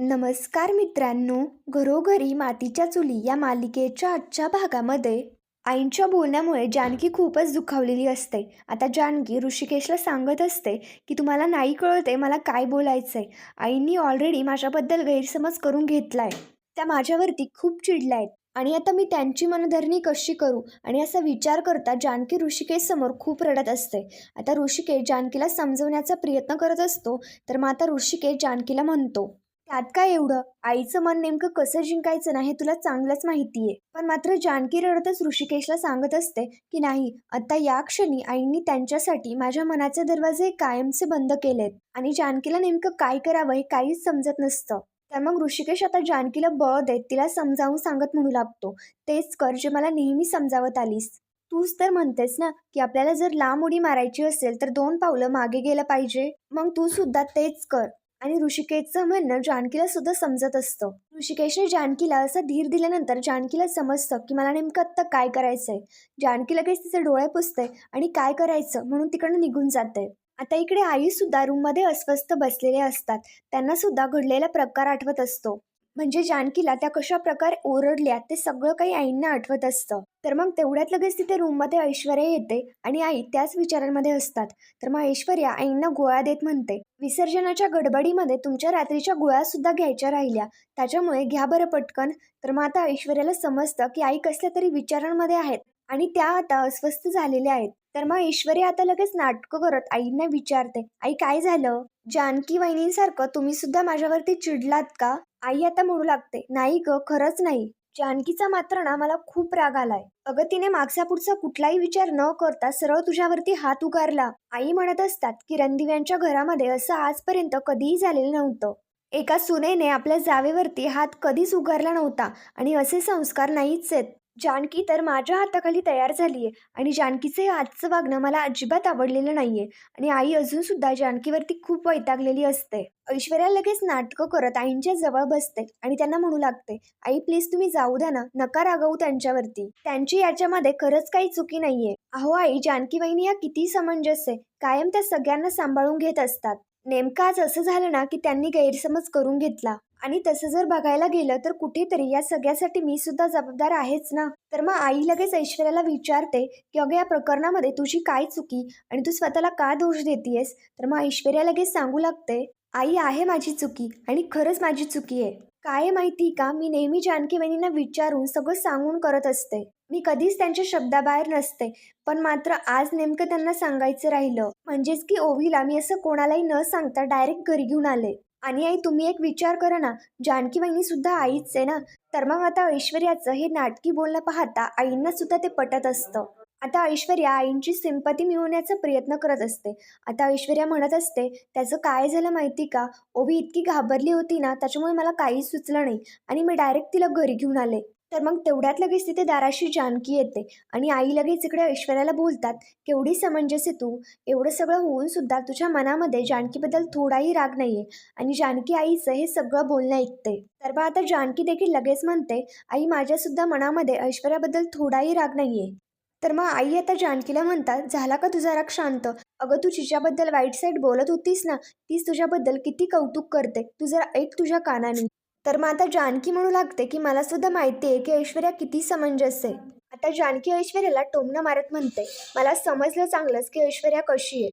नमस्कार मित्रांनो घरोघरी मातीच्या चुली या मालिकेच्या आजच्या भागामध्ये आईंच्या बोलण्यामुळे जानकी खूपच दुखावलेली असते. आता जानकी ऋषिकेशला सांगत असते की तुम्हाला नाही कळते मला काय बोलायचं आहे आईंनी ऑलरेडी माझ्याबद्दल गैरसमज करून घेतला आहे त्या माझ्यावरती खूप चिडल्या आहेत. आणि आता मी त्यांची मनधरणी कशी करू? आणि असा विचार करता जानकी ऋषिकेश समोर खूप रडत असते. आता ऋषिकेश जानकीला समजवण्याचा प्रयत्न करत असतो तर मग आता ऋषिकेश जानकीला म्हणतो त्यात काय एवढं? आईचं मन नेमकं कसं जिंकायचं ना हे तुला चांगलंच माहिती आहे पण मात्र जानकी रडतच ऋषिकेशला सांगत असते की नाही आता या क्षणी आईंनी त्यांच्यासाठी माझ्या मनाचे दरवाजे कायमचे बंद केलेत आणि जानकीला नेमकं काय करावं हे काहीच समजत नसतं. तर मग ऋषिकेश आता जानकीला बळ देत तिला समजावून सांगत म्हणू लागतो तेच कर जे मला नेहमी समजावत आलीस. तूच तर म्हणतेस ना की आपल्याला जर लांब उडी मारायची असेल तर दोन पावलं मागे गेलं पाहिजे. मग तू सुद्धा तेच कर. आणि ऋषिकेशचं म्हणणं जानकीला सुद्धा समजत असतं. ऋषिकेशने जानकीला असं धीर दिल्यानंतर जानकीला समजतं की मला नेमकं आत्ता काय करायचंय. जानकी लगेच तिचे डोळे पुसते आणि काय करायचं म्हणून तिकडनं निघून जाते आता इकडे आई सुद्धा रूममध्ये अस्वस्थ बसलेले असतात. त्यांना सुद्धा घडलेला प्रकार आठवत असतो. म्हणजे जानकीला त्या कशा प्रकारे ओरडल्या ते सगळं काही आईंना आठवत असतं. तर मग तेवढ्यात लगेच तिथे रूममध्ये ऐश्वर्या येते आणि आई त्याच विचारांमध्ये असतात. तर मग ऐश्वर्या आईंना गोळ्या देत म्हणते विसर्जनाच्या गडबडीमध्ये तुमच्या रात्रीच्या गोळ्यासुद्धा घ्यायच्या राहिल्या. त्याच्यामुळे घ्या बरं पटकन. तर मग आता ऐश्वर्याला समजतं की आई कसल्या तरी विचारांमध्ये आहेत आणि त्या आता अस्वस्थ झालेल्या आहेत. तर मग ऐश्वर्या आता लगेच नाटकं करत आईंना विचारते आई काय झालं? जानकी वहिनींसारखं तुम्ही सुद्धा माझ्यावरती चिडलात का? आई आता म्हणू लागते नाही ग खरंच नाही. जानकीचा मात्र ना मला खूप राग आलाय. अगं तिने मागचा पुढचा कुठलाही विचार न करता सरळ तुझ्यावरती हात उगारला. आई म्हणत असतात की रणदिव्यांच्या घरामध्ये असं आजपर्यंत कधीही झालेलं नव्हतं. एका सुनेने आपल्या जावेवरती हात कधीच उगारला नव्हता आणि असे संस्कार नाहीच आहेत. जानकी तर माझ्या हाताखाली तयार झाली आहे आणि जानकीचे आजचं वागणं मला अजिबात आवडलेलं नाही आहे आणि आई अजूनसुद्धा जानकीवरती खूप वैतागलेली असते. ऐश्वर्या लगेच नाटकं करत आईंच्या जवळ बसते आणि त्यांना म्हणू लागते आई प्लीज तुम्ही जाऊ द्या ना नका रागवू त्यांच्यावरती. त्यांची याच्यामध्ये खरंच काही चुकी नाहीये. अहो आई जानकी वहिनी या किती समंजस आहे. कायम त्या सगळ्यांना सांभाळून घेत असतात. नेमकं आज असं झालं ना की त्यांनी गैरसमज करून घेतला. आणि तसं जर बघायला गेलं तर कुठेतरी या सगळ्यासाठी मी सुद्धा जबाबदार आहेच ना. तर मग आई लगेच ऐश्वर्याला विचारते की अगं या प्रकरणामध्ये तुझी काय चुकी आणि तू स्वतःला का दोष देतेयस? तर मग ऐश्वर्या लगेच सांगू लागते आई आहे माझी चुकी आणि खरंच माझी चुकी आहे. काय माहिती का? मी नेहमी जानकी वहिनींना विचारून सगळं सांगून करत असते. मी कधीच त्यांच्या शब्दाबाहेर नसते पण मात्र आज नेमकं त्यांना सांगायचं राहिलं. म्हणजेच की ओवीला मी असं कोणालाही न सांगता डायरेक्ट घरी घेऊन आले. आणि आई तुम्ही एक विचार करा ना जानकी वहिनी सुद्धा आईच आहे ना? तर मग आता ऐश्वर्याचं हे नाटकी बोलणं पाहता आईंना सुद्धा ते पटत असतं. आता ऐश्वर्या आईंची सिंपती मिळवण्याचा प्रयत्न करत असते. आता ऐश्वर्या म्हणत असते त्याचं काय झालं माहिती का? ओबी इतकी घाबरली होती ना त्याच्यामुळे मला काहीच सुचलं नाही आणि मी डायरेक्ट तिला घरी घेऊन आले. तर मग तेवढ्यात लगेच तिथे दाराशी जानकी येते आणि आई लगेच इकडे ऐश्वर्याला बोलतात केवढी समंजस आहे तू. एवढं सगळं होऊन सुद्धा तुझ्या मनामध्ये जानकीबद्दल थोडाही राग नाहीये आणि जानकी आईचं हे सगळं बोलणं ऐकते. तर बा आता जानकी देखील लगेच म्हणते आई माझ्यासुद्धा मनामध्ये ऐश्वर्याबद्दल थोडाही राग नाहीये. तर मग आई आता जानकीला म्हणतात झाला का तुझा राग शांत? अगं तू तिच्याबद्दल वाईट साईड बोलत होतीस ना तीच तुझ्याबद्दल किती कौतुक करते. तू जरा ऐक तुझ्या कानाने. तर मग आता जानकी म्हणू लागते की मला सुद्धा माहिती आहे की ऐश्वर्या किती समंजस आहे. आता जानकी ऐश्वर्याला टोमणं मारत म्हणते मला समजलं चांगलंच की ऐश्वर्या कशी आहे.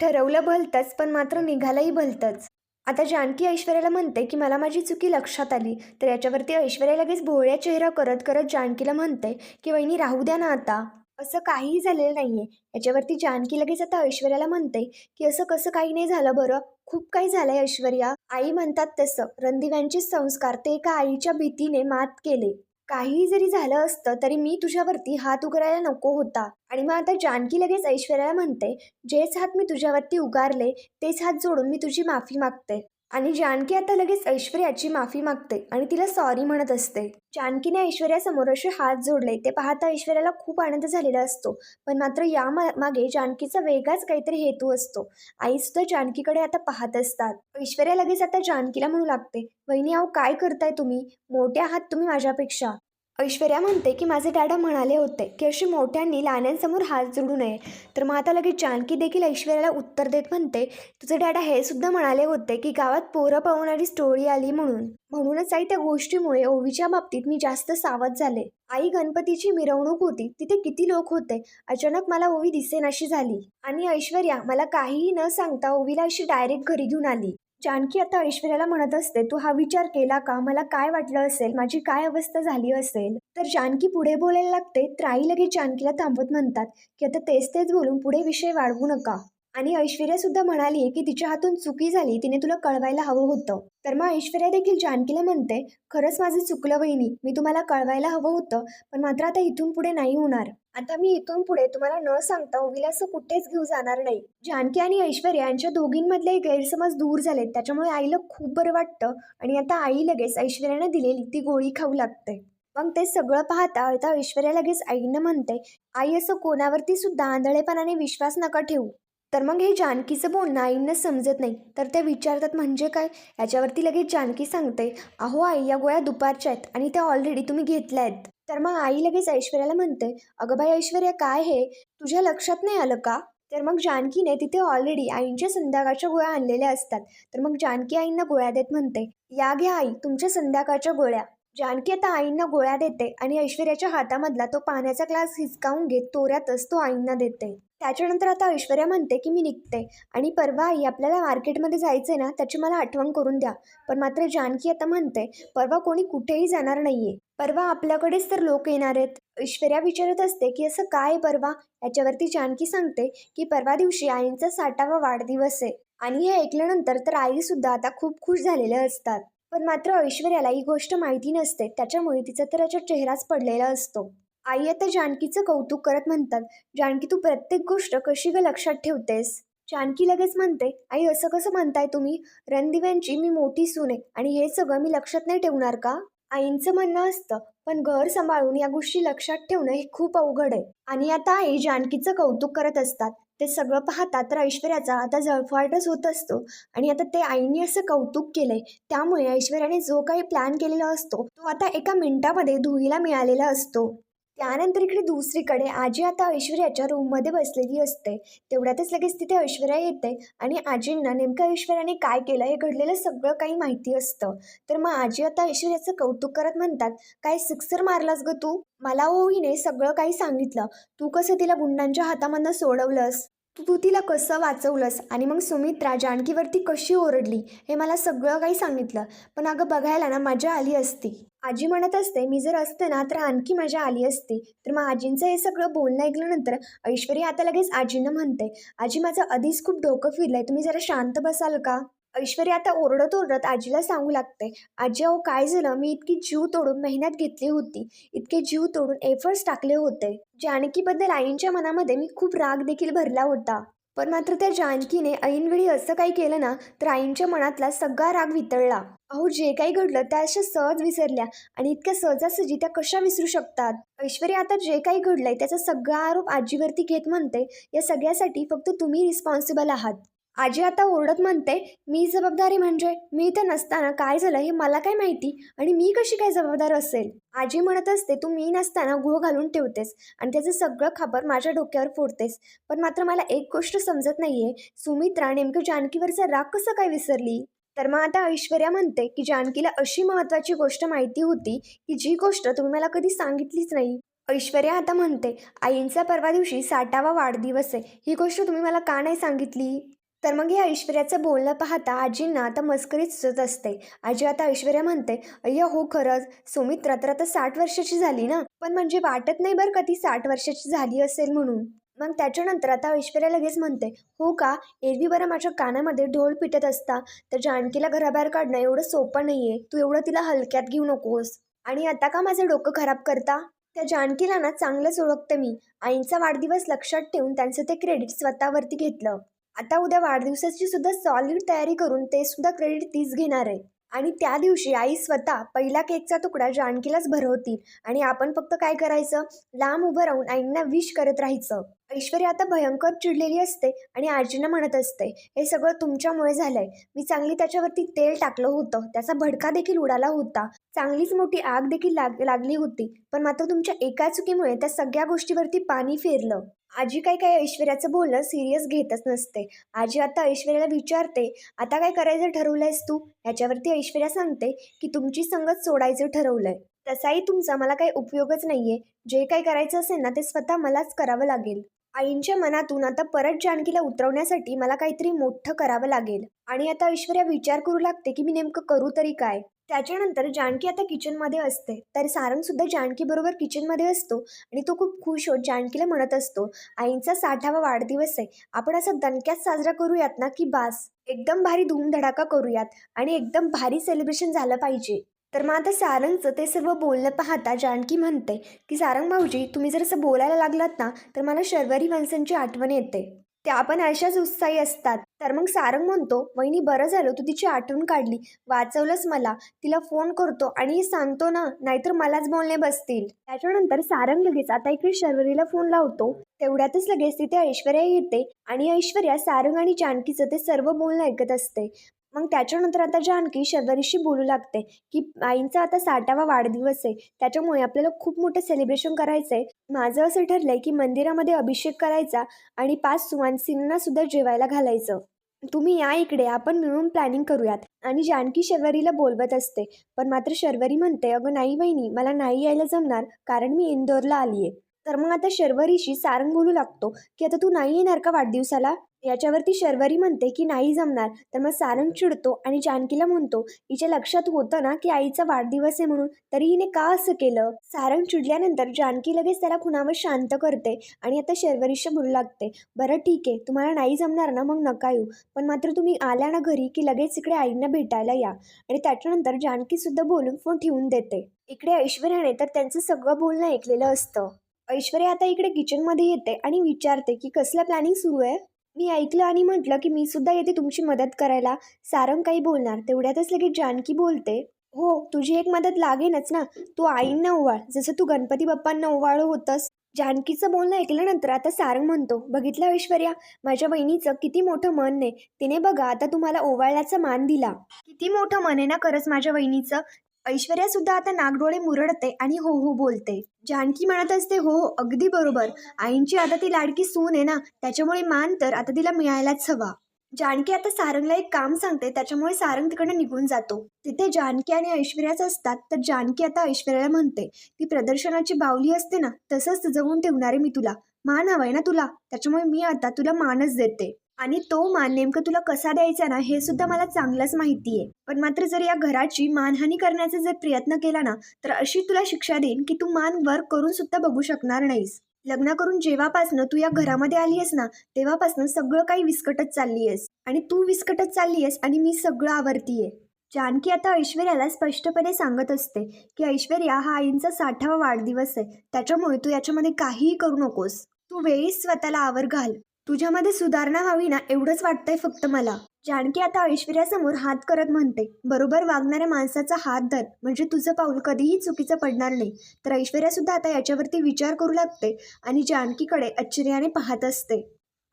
ठरवलं भलतंच पण मात्र निघालंही भलतंच. आता जानकी ऐश्वर्याला म्हणते की मला माझी चुकी लक्षात आली. तर याच्यावरती ऐश्वर्या लगेच भोळ्या चेहरा करत करत जानकीला म्हणते की वहिनी राहू द्या ना आता. असं काहीही झालेलं नाही आहे याच्यावरती जानकी लगेच आता ऐश्वर्याला म्हणते की असं कसं काही नाही झालं बरं? खूप काही झालंय ऐश्वर्या. आई म्हणतात तसं. रणदिव्यांचे संस्कार ते एका आईच्या भीतीने मात केले. काहीही जरी झालं असतं तरी मी तुझ्यावरती हात उगारायला नको होता. आणि मग आता जानकी लगेच ऐश्वर्याला म्हणते जेच हात मी तुझ्यावरती उगारले तेच हात जोडून मी तुझी माफी मागते. आणि जानकी आता लगेच ऐश्वर्याची माफी मागते आणि तिला सॉरी म्हणत असते. जानकीने ऐश्वर्यासमोर असे हात जोडले. ते पाहता ऐश्वर्याला खूप आनंद झालेला असतो. पण मात्र या मा- मागे जानकीचा वेगळाच काहीतरी हेतू असतो. आई सुद्धा जानकीकडे आता पाहत असतात. ऐश्वर्या लगेच आता जानकीला म्हणू लागते वहिनी अहो काय करताय तुम्ही? मोठे आहात तुम्ही माझ्यापेक्षा. ऐश्वर्या म्हणते की माझे डॅडा म्हणाले होते की अशी मोठ्यांनी लाण्यांसमोर हात जोडू नये. तर मग आता लगेच जानकी देखील ऐश्वर्याला उत्तर देत म्हणते तुझे डॅडा हे सुद्धा म्हणाले होते की गावात पोरं पवणारी स्टोरी आली म्हणून. म्हणूनच आई त्या गोष्टीमुळे ओवीच्या बाबतीत मी जास्त सावध झाले. आई गणपतीची मिरवणूक होती. तिथे किती लोक होते. अचानक मला ओवी दिसेनाशी झाली. आणि ऐश्वर्या मला काहीही न सांगता ओवीला अशी डायरेक्ट घरी घेऊन आली. जानकी आता ऐश्वर्याला म्हणत असते तू हा विचार केला का? मला काय वाटलं असेल? माझी काय अवस्था झाली असेल? तर जानकी पुढे बोलायला लागते त्राई लगेच जानकीला थांबवत म्हणतात की आता तेच तेच बोलून पुढे विषय वाढवू नका. आणि ऐश्वर्या सुद्धा म्हणाली की तिच्या हातून चुकी झाली तिने तुला कळवायला हवं होतं. तर मग ऐश्वर्या देखील जानकीला म्हणते खरंच माझं चुकलं वहिनी मी तुम्हाला कळवायला हवं होतं पण मात्र आता इथून पुढे नाही होणार. आता मी इथून पुढे तुम्हाला न सांगता ओवीला असं कुठेच घेऊ जाणार नाही. जानकी आणि ऐश्वर्या यांच्या दोघींमधले गैरसमज दूर झालेत. त्याच्यामुळे आईला खूप बरं वाटतं आणि आता आई लगेच ऐश्वर्याने दिलेली ती गोळी खाऊ लागते. मग ते सगळं पाहता आता ऐश्वर्या लगेच आईनं म्हणते आई असं कोणावरती सुद्धा आंधळेपणाने विश्वास नका ठेवू. तर मग हे जानकीचं बोलणं आईंना समजत नाही. तर ते विचारतात म्हणजे काय? याच्यावरती लगेच जानकी सांगते अहो आई या गोळ्या दुपारच्या आहेत आणि त्या ऑलरेडी तुम्ही घेतल्या आहेत. तर मग आई लगेच ऐश्वर्याला म्हणते अगं बाई ऐश्वर्या काय हे? तुझ्या लक्षात नाही आलं का? तर मग जानकीने तिथे ऑलरेडी आईंच्या संध्याकाळच्या गोळ्या आणलेल्या असतात. तर मग जानकी आईंना गोळ्या देत म्हणते या घ्या आई तुमच्या संध्याकाळच्या गोळ्या. जानकी आता आईंना गोळ्या देते आणि ऐश्वर्याच्या हातामधला तो पाण्याचा ग्लास हिसकावून घेत तोऱ्यातच तो आईंना देते. त्याच्यानंतर आता ऐश्वर्या म्हणते की मी निघते. आणि परवा आई आपल्याला मार्केटमध्ये जायचं ना त्याची मला आठवण करून द्या. पण मात्र जानकी आता म्हणते परवा कोणी कुठेही जाणार नाहीये. परवा आपल्याकडेच तर लोक येणार आहेत. ऐश्वर्या विचारत असते की असं काय परवा? याच्यावरती जानकी सांगते की परवा दिवशी आईंचा साठावा वाढदिवस आहे आणि हे ऐकल्यानंतर तर आई सुद्धा आता खूप खुश झालेल्या असतात. पण मात्र ऐश्वर्याला ही गोष्ट माहिती नसते. त्याच्यामुळे तिचा तर याचा चेहराच पडलेला असतो. आई आता जानकीचं कौतुक करत म्हणतात जानकी तू प्रत्येक गोष्ट कशी ग लक्षात ठेवतेस? जानकी लगेच म्हणते आई असं कसं म्हणताय तुम्ही? रणदिव्यांची मी मोठी सून आहे आणि हे सगळं मी लक्षात नाही ठेवणार का? आईंचं म्हणणं असतं पण घर सांभाळून या गोष्टी लक्षात ठेवणं हे खूप अवघड आहे. आणि आता आई जानकीचं कौतुक करत असतात ते सगळं पाहतात तर ऐश्वर्याचा आता जळफाटच होत असतो. आणि आता ते आईने असं कौतुक केलंय त्यामुळे ऐश्वर्याने जो काही प्लॅन केलेला असतो तो आता एका मिनिटामध्ये धुईला मिळालेला असतो. त्यानंतर इकडे दुसरीकडे आजी आता ऐश्वर्याच्या रूममध्ये बसलेली असते. तेवढ्यातच लगेच तिथे ऐश्वर्या येते आणि आजींना नेमकं ऐश्वर्याने काय केलं हे घडलेलं सगळं काही माहिती असतं. तर मग आजी आता ऐश्वर्याचं कौतुक करत म्हणतात काय सिक्सर मारलास ग तू? मला ओहीने सगळं काही सांगितलं. तू कसं तिला गुंडांच्या हातामधनं सोडवलंस? तू तू तिला कसं वाचवलंस? आणि मग सुमित्रा जानकीवरती कशी ओरडली? हे मला सगळं काही सांगितलं. पण अगं बघायला ना मजा आली असती. आजी म्हणत असते मी जर असते ना तर आणखी मजा आली असती. तर मग आजींचं हे सगळं बोलणं ऐकल्यानंतर ऐश्वर्या आता लगेच आजींना म्हणते आजी माझं आधीच खूप डोकं फिरलंय. तुम्ही जरा शांत बसाल का? ऐश्वर्या आता ओरडत ओरडत आजीला सांगू लागते आजी अहो काय झालं? मी इतकी जीव तोडून मेहनत घेतली होती. इतके जीव तोडून एफर्ट्स टाकले होते. जानकीबद्दल आईंच्या मनामध्ये मी खूप राग देखील भरला होता. पण मात्र त्या जानकीने ऐनवेळी असं काही केलं ना तर आईंच्या मनातला सगळा राग वितळला. अहो जे काही घडलं त्या अशा सहज विसरल्या आणि इतक्या सहजासहजी त्या कशा विसरू शकतात? ऐश्वर्या आता जे काही घडलंय त्याचा सगळा आरोप आजीवरती घेत म्हणते या सगळ्यासाठी फक्त तुम्ही रिस्पॉन्सिबल आहात. आजी आता ओरडत म्हणते मी जबाबदारी म्हणजे? मी इथं नसताना काय झालं हे मला काय माहिती? आणि मी कशी काय जबाबदार असेल? आजी म्हणत असते तू मी नसताना गुह घालून ठेवतेस आणि त्याचं सगळं खबर माझ्या डोक्यावर फोडतेस. पण मात्र मला एक गोष्ट समजत नाहीये. सुमित्रा नेमकं जानकीवरचा राग कसं काय विसरली? तर मग आता ऐश्वर्या म्हणते की जानकीला अशी महत्त्वाची गोष्ट माहिती होती की जी गोष्ट तुम्ही मला कधी सांगितलीच नाही. ऐश्वर्या आता म्हणते आईंचा परवा दिवशी साठावा वाढदिवस आहे. ही गोष्ट तुम्ही मला का नाही सांगितली? तर मग या ऐश्वर्याचं बोलणं पाहता आजींना आता मस्करीत सुचत असते. आजी आता ऐश्वर्या म्हणते अय्या हो खरंच. सुमित्रा तर आता साठ वर्षाची झाली ना. पण म्हणजे वाटत नाही बरं का ती साठ वर्षाची झाली असेल म्हणून. मग त्याच्यानंतर आता ऐश्वर्या लगेच म्हणते हो का? एरवी बरं माझ्या कानामध्ये ढोल पिटत असता. तर जानकीला घराबाहेर काढणं एवढं सोपं नाही आहे तू एवढं तिला हलक्यात घेऊ नकोस. आणि आता का माझं डोकं खराब करता? त्या जानकीला ना चांगलंच ओळखते मी. आईंचा वाढदिवस लक्षात ठेवून त्यांचं ते क्रेडिट स्वतःवरती घेतलं. आता उद्या वाढदिवसाची सुद्धा सॉलिड तयारी करून ते सुद्धा क्रेडिट तीच घेणार आहे आणि त्या दिवशी आई स्वतः पहिला केकचा तुकडा जानकीलाच भरवतील. आणि आपण फक्त काय करायचं? लांब उभं राहून आईंना विश करत राहायचं. ऐश्वर्या आता भयंकर चिडलेली असते आणि आजींना म्हणत असते हे सगळं तुमच्यामुळे झालंय. मी चांगली त्याच्यावरती तेल टाकलं होतं. त्याचा भडका देखील उडाला होता. चांगलीच मोठी आग देखील लाग लागली होती. पण मात्र तुमच्या एका चुकीमुळे त्या सगळ्या गोष्टीवरती पाणी फिरलं. आजी काही काही ऐश्वर्याचं बोलणं सिरियस घेतच नसते. आजी आता ऐश्वर्याला विचारते आता काय करायचं ठरवलंयस तू? ह्याच्यावरती ऐश्वर्या सांगते की तुमची संगत सोडायचं ठरवलंय. तसाही तुमचा मला काही उपयोगच नाहीये. जे काही करायचं असेल ना ते स्वतः मलाच करावं लागेल. आईंच्या मनातून आता परत जानकीला उतरवण्यासाठी मला काहीतरी मोठं करावं लागेल. आणि आता ऐश्वर्या विचार करू लागते की मी नेमकं करू तरी काय? त्याच्यानंतर जानकी आता किचनमध्ये असते. तर सारंग सुद्धा जानकी बरोबर किचनमध्ये असतो आणि तो खूप खुश होत जानकीला म्हणत असतो आईंचा साठावा वाढदिवस आहे. आपण असं दणक्यात साजरा करूयात ना की बास. एकदम भारी धूमधडाका करूयात आणि एकदम भारी सेलिब्रेशन झालं पाहिजे. तर मग आता सारंगचं ते सर्व बोलणं पाहता जानकी म्हणते की सारंग भाऊजी तुम्ही जर असं बोलायला लागलात ना तर मला शर्वरी वंशांची आठवण येते. त्या पण अशाच उत्साही असतात. तर मग सारंग म्हणतो वहिनी बरं झालं तू तिची आठवण काढली. वाचवलंच मला. तिला फोन करतो आणि सांगतो ना नाहीतर मलाच बोलणे बसतील. त्याच्यानंतर सारंग लगेच आता इकडे शर्वरीला फोन लावतो. तेवढ्यातच लगेच तिथे ऐश्वर्या येते आणि ऐश्वर्या सारंग आणि जानकीचं ते सर्व बोलणं ऐकत असते. मग त्याच्यानंतर आता जानकी शर्वरीशी बोलू लागते की आईंचा आता साठावा वाढदिवस आहे त्याच्यामुळे आपल्याला खूप मोठं सेलिब्रेशन करायचं आहे माझं असं ठरलं आहे की मंदिरामध्ये अभिषेक करायचा आणि पाच सुवानसिंना सुद्धा जेवायला घालायचं. तुम्ही या इकडे आपण मिळून प्लॅनिंग करूयात. आणि जानकी शर्वरीला बोलवत असते पण मात्र शर्वरी म्हणते अगं नाही वहिनी मला नाही यायला जमणार कारण मी इंदोरला आली आहे तर मग आता शर्वरीशी सारंग बोलू लागतो की आता तू नाही येणार का वाढदिवसाला? याच्यावरती शर्वरी म्हणते की नाही जमणार. तर मग सारंग चिडतो आणि जानकीला म्हणतो हिच्या लक्षात होतं ना की आईचा वाढदिवस आहे म्हणून तरी हिने का असं केलं? सारंग चिडल्यानंतर जानकी लगेच त्याला खुणावर शांत करते आणि आता शर्वरीशी बोलू लागते बरं ठीक आहे तुम्हाला नाही जमणार ना मग नका येऊ. पण मात्र तुम्ही आल्या ना घरी की लगेच इकडे आईंना भेटायला या. आणि त्याच्यानंतर जानकीसुद्धा बोलून फोन ठेवून देते. इकडे ऐश्वर्याने तर त्यांचं सगळं बोलणं ऐकलेलं असतं. ऐश्वर्या आता इकडे किचनमध्ये येते आणि विचारते की कसलं प्लॅनिंग सुरू आहे? मी ऐकलं आणि म्हटलं की मी सुद्धा येते तुमची मदत करायला. सारंग काही बोलणार. तेवढ्यातच लगेच जानकी बोलते हो तुझी एक मदत लागेनच ना. तू आईंना ओवाळ. जसं तू गणपती बाप्पांना ओवाळ होतंस. जानकीचं बोलणं ऐकल्यानंतर आता सारंग म्हणतो बघितलं ऐश्वर्या माझ्या बहिणीचं किती मोठं मन आहे. तिने बघा आता तुम्हाला ओवाळण्याचा मान दिला. किती मोठं मन आहे ना खरंच माझ्या बहिणीचं ऐश्वर्या सुद्धा आता नागडोळे मुरडते आणि हो हो बोलते. जानकी म्हणत असते हो हो अगदी बरोबर. आईंची आता ती लाडकी सून आहे ना त्याच्यामुळे मान तर आता तिला मिळायलाच हवा. जानकी आता सारंगला एक काम सांगते त्याच्यामुळे सारंग तिकडनं निघून जातो. तिथे जानकी आणि ऐश्वर्याच असतात तर जानकी आता ऐश्वर्याला म्हणते ती प्रदर्शनाची बावली असते ना तसंच जगून ठेवणारे मी तुला. मान हवाय ना तुला. त्याच्यामुळे मी आता तुला मानच देते. आणि तो मान नेमकं तुला कसा द्यायचा ना हे सुद्धा मला चांगलंच माहिती आहे पण मात्र जर या घराची मानहानी करण्याचा जर प्रयत्न केला ना तर अशी तुला शिक्षा देईन की तू मान वर करून सुद्धा बघू शकणार नाहीस. लग्न करून जेव्हापासनं तू या घरामध्ये आली आहेस ना तेव्हापासनं सगळं काही विस्कटत चालली आहेस आणि तू विस्कटत चालली आहेस आणि मी सगळं आवरतीये. जानकी आता ऐश्वर्याला स्पष्टपणे सांगत असते की ऐश्वर्या हा आईंचा साठावा वाढदिवस आहे त्याच्यामुळे तू याच्यामध्ये काहीही करू नकोस. तू वेळीच स्वतःला आवर घाल. तुझ्यामध्ये सुधारणा व्हावी ना एवढंच वाटतंय फक्त मला. जानकी आता ऐश्वर्यासमोर हात करत म्हणते बरोबर वागणाऱ्या माणसाचा हात धर म्हणजे तुझं पाऊल कधीही चुकीचं पडणार नाही. तर ऐश्वर्या सुद्धा आता याच्यावरती विचार करू लागते आणि जानकीकडे आश्चर्याने पाहत असते.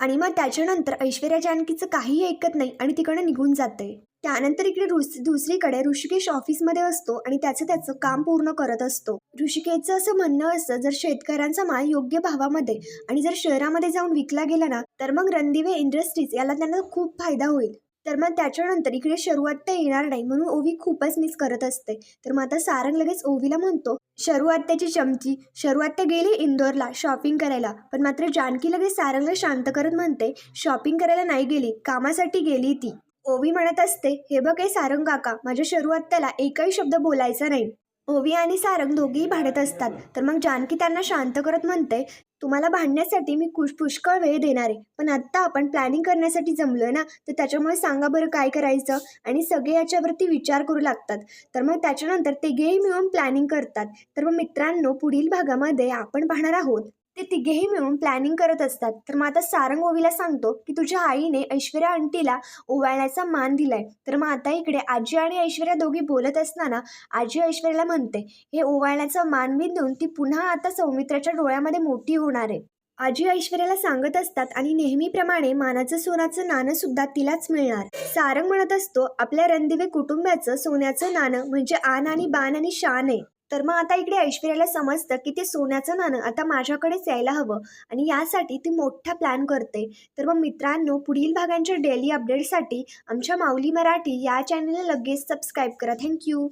आणि मग त्याच्यानंतर ऐश्वर्या जानकीचं काहीही ऐकत नाही आणि तिकडे निघून जाते. त्यानंतर इकडे दुसरीकडे ऋषिकेश ऑफिसमध्ये असतो आणि त्याचं त्याचं काम पूर्ण करत असतो. ऋषिकेशचं असं म्हणणं असतं जर शेतकऱ्यांचा माल योग्य भावामध्ये आणि जर शहरामध्ये जाऊन विकला गेला ना तर मग रणदिवे इंडस्ट्रीज याला त्यांना खूप फायदा होईल. तर मग त्याच्यानंतर इकडे शरूआत तर येणार नाही म्हणून ओवी खूपच मिस करत असते. तर मग आता सारंग लगेच ओवीला म्हणतो शरूआत त्याची चमची शरूआत ते गेली इंदोरला शॉपिंग करायला पण मात्र जानकी लगेच सारंगला शांत करत म्हणते शॉपिंग करायला नाही गेली कामासाठी गेली ती. ओवी म्हणत असते हे बघ हे सारंग काका माझ्या शरूआत त्याला एकही शब्द बोलायचा नाही. ओवी आणि सारंग दोघेही भांडत असतात. तर मग जानकी त्यांना शांत करत म्हणते तुम्हाला भांडण्यासाठी मी कुश पुष्कळ वेळ देणार आहे पण आत्ता आपण प्लॅनिंग करण्यासाठी जमलोय ना तर त्याच्यामुळे सांगा बरं काय करायचं? आणि सगळे याच्यावरती विचार करू लागतात. तर मग त्याच्यानंतर तिघेही मिळून प्लॅनिंग करतात. तर मग मित्रांनो पुढील भागामध्ये आपण पाहणार आहोत. ते तिघेही मिळून प्लॅनिंग करत असतात. तर मग आता सारंग ओवीला सांगतो की तुझ्या आईने ऐश्वर्या आंटीला ओवाळण्याचा मान दिलाय. तर मग आता इकडे आजी आणि ऐश्वर्या दोघी बोलत असताना आजी ऐश्वर्याला म्हणते हे ओवाळण्याचा मान देऊन ती पुन्हा आता सौमित्राच्या डोळ्यामध्ये मोठी होणार आहे. आजी ऐश्वर्याला सांगत असतात आणि नेहमीप्रमाणे मानाचं सोन्याचं नाणं सुद्धा तिलाच मिळणार. सारंग म्हणत असतो आपल्या रणदिवे कुटुंबाचं सोन्याचं नाणं म्हणजे आन आणि बाण आणि शान आहे. तर मग आता इकडे ऐश्वर्याला समजतं की ते सोन्याचं नाणं आता माझ्याकडेच यायला हवं आणि यासाठी ती मोठा प्लॅन करते. तर मग मित्रांनो पुढील भागांच्या डेली अपडेटसाठी आमच्या माऊली मराठी या चॅनलला लगेच सबस्क्राईब करा. थँक्यू